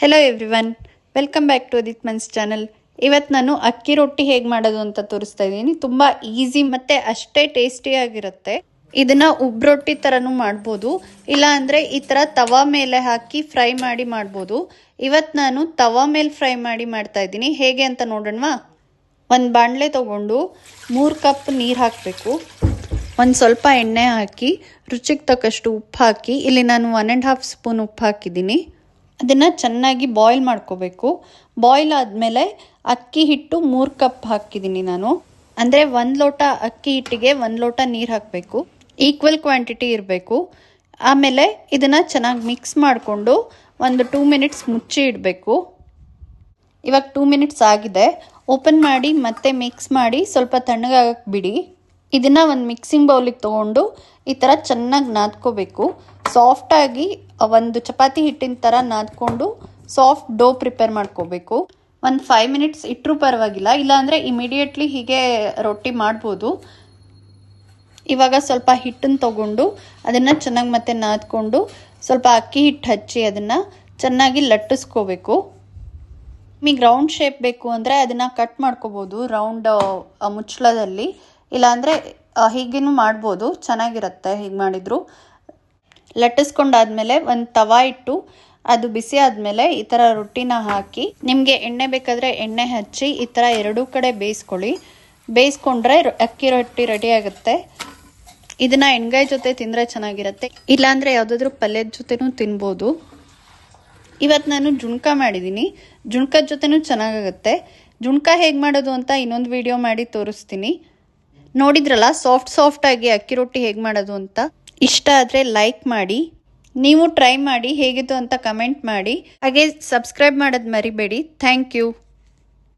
Hello everyone welcome back to Adith Mans channel ಇವತ್ತು ನಾನು ಅಕ್ಕಿ ರೊಟ್ಟಿ ಹೇಗೆ ಮಾಡೋದು ಅಂತ ತೋರಿಸ್ತಾ ಇದ್ದೀನಿ. ತುಂಬ ಈಸಿ ಮತ್ತು ಅಷ್ಟೇ ಟೇಸ್ಟಿಯಾಗಿರುತ್ತೆ ಇದನ್ನು ಉಬ್ರೊಟ್ಟಿ ಥರನೂ ಮಾಡ್ಬೋದು. ಇಲ್ಲ ಅಂದರೆ ಈ ಥರ ತವಾ ಮೇಲೆ ಹಾಕಿ ಫ್ರೈ ಮಾಡಿ ಮಾಡ್ಬೋದು. ಇವತ್ತು ನಾನು ತವಾ ಮೇಲೆ ಫ್ರೈ ಮಾಡಿ ಮಾಡ್ತಾ ಇದ್ದೀನಿ. ಹೇಗೆ ಅಂತ ನೋಡೋಣವಾ? ಒಂದು ಬಾಣಲೆ ತಗೊಂಡು ಮೂರು ಕಪ್ ನೀರು ಹಾಕಬೇಕು. ಒಂದು ಸ್ವಲ್ಪ ಎಣ್ಣೆ ಹಾಕಿ, ರುಚಿಗೆ ತಕ್ಕಷ್ಟು ಉಪ್ಪು ಹಾಕಿ, ಇಲ್ಲಿ ನಾನು ಒನ್ ಆ್ಯಂಡ್ ಹಾಫ್ ಸ್ಪೂನ್ ಉಪ್ಪು ಹಾಕಿದ್ದೀನಿ. ಅದನ್ನು ಚೆನ್ನಾಗಿ ಬಾಯ್ಲ್ ಮಾಡ್ಕೋಬೇಕು. ಬಾಯ್ಲ್ ಆದಮೇಲೆ ಅಕ್ಕಿ ಹಿಟ್ಟು ಮೂರು ಕಪ್ ಹಾಕಿದ್ದೀನಿ ನಾನು. ಅಂದರೆ ಒಂದು ಲೋಟ ಅಕ್ಕಿ ಹಿಟ್ಟಿಗೆ ಒಂದು ಲೋಟ ನೀರು ಹಾಕಬೇಕು. ಈಕ್ವಲ್ ಕ್ವಾಂಟಿಟಿ ಇರಬೇಕು. ಆಮೇಲೆ ಇದನ್ನು ಚೆನ್ನಾಗಿ ಮಿಕ್ಸ್ ಮಾಡಿಕೊಂಡು ಒಂದು ಟೂ ಮಿನಿಟ್ಸ್ ಮುಚ್ಚಿ ಇಡಬೇಕು. ಇವಾಗ ಟೂ ಮಿನಿಟ್ಸ್ ಆಗಿದೆ. ಓಪನ್ ಮಾಡಿ ಮತ್ತೆ ಮಿಕ್ಸ್ ಮಾಡಿ ಸ್ವಲ್ಪ ತಣ್ಣಗಾಗಕ್ಕೆ ಬಿಡಿ. ಇದನ್ನು ಒಂದು ಮಿಕ್ಸಿಂಗ್ ಬೌಲಿಗೆ ತೊಗೊಂಡು ಈ ಥರ ಚೆನ್ನಾಗಿ ನಾದ್ಕೋಬೇಕು. ಸಾಫ್ಟಾಗಿ ಒಂದು ಚಪಾತಿ ಹಿಟ್ಟಿನ ಥರ ನಾದ್ಕೊಂಡು ಸಾಫ್ಟ್ ಡೋ ಪ್ರಿಪೇರ್ ಮಾಡ್ಕೋಬೇಕು. ಒಂದು ಫೈವ್ ಮಿನಿಟ್ಸ್ ಇಟ್ಟರೂ ಪರವಾಗಿಲ್ಲ, ಇಲ್ಲಾಂದರೆ ಇಮಿಡಿಯೇಟ್ಲಿ ಹೀಗೆ ರೊಟ್ಟಿ ಮಾಡ್ಬೋದು. ಇವಾಗ ಸ್ವಲ್ಪ ಹಿಟ್ಟನ್ನು ತಗೊಂಡು ಅದನ್ನು ಚೆನ್ನಾಗಿ ಮತ್ತೆ ನಾದ್ಕೊಂಡು ಸ್ವಲ್ಪ ಅಕ್ಕಿ ಹಿಟ್ಟು ಹಚ್ಚಿ ಅದನ್ನು ಚೆನ್ನಾಗಿ ಲಟ್ಟಿಸ್ಕೋಬೇಕು. ನಿಮಗೆ ರೌಂಡ್ ಶೇಪ್ ಬೇಕು ಅಂದರೆ ಅದನ್ನು ಕಟ್ ಮಾಡ್ಕೋಬೋದು ರೌಂಡ್ ಮುಚ್ಚಳದಲ್ಲಿ. ಇಲ್ಲಾಂದರೆ ಹೀಗೇನು ಮಾಡ್ಬೋದು, ಚೆನ್ನಾಗಿರುತ್ತೆ ಹೀಗೆ ಮಾಡಿದ್ರು. ಲಟ್ಟಿಸ್ಕೊಂಡಾದ್ಮೇಲೆ ಒಂದು ತವಾ ಇಟ್ಟು ಅದು ಬಿಸಿ ಆದಮೇಲೆ ಈ ಥರ ರೊಟ್ಟಿನ ಹಾಕಿ ನಿಮಗೆ ಎಣ್ಣೆ ಬೇಕಾದರೆ ಎಣ್ಣೆ ಹಚ್ಚಿ ಈ ಥರ ಎರಡೂ ಕಡೆ ಬೇಯಿಸ್ಕೊಳ್ಳಿ. ಬೇಯಿಸ್ಕೊಂಡ್ರೆ ಅಕ್ಕಿ ರೊಟ್ಟಿ ರೆಡಿ ಆಗುತ್ತೆ. ಇದನ್ನ ಎಣ್ಗಾಯಿ ಜೊತೆ ತಿಂದರೆ ಚೆನ್ನಾಗಿರುತ್ತೆ. ಇಲ್ಲಾಂದರೆ ಯಾವುದಾದ್ರೂ ಪಲ್ಯದ ಜೊತೆನೂ ತಿನ್ಬೋದು. ಇವತ್ತು ನಾನು ಜುಣ್ಕ ಮಾಡಿದ್ದೀನಿ ಜುಣ್ಕದ ಜೊತೆನೂ ಚೆನ್ನಾಗಾಗುತ್ತೆ. ಜುಣ್ಕ ಹೇಗೆ ಮಾಡೋದು ಅಂತ ಇನ್ನೊಂದು ವಿಡಿಯೋ ಮಾಡಿ ತೋರಿಸ್ತೀನಿ. ನೋಡಿದ್ರಲ್ಲ ಸಾಫ್ಟ್ ಸಾಫ್ಟಾಗಿ ಅಕ್ಕಿ ರೊಟ್ಟಿ ಹೇಗೆ ಮಾಡೋದು ಅಂತ? ಇಷ್ಟ ಆದರೆ ಲೈಕ್ ಮಾಡಿ, ನೀವು ಟ್ರೈ ಮಾಡಿ, ಹೇಗಿತ್ತು ಅಂತ ಕಮೆಂಟ್ ಮಾಡಿ. ಹಾಗೆ ಸಬ್ಸ್ಕ್ರೈಬ್ ಮಾಡೋದು ಮರಿಬೇಡಿ. Thank you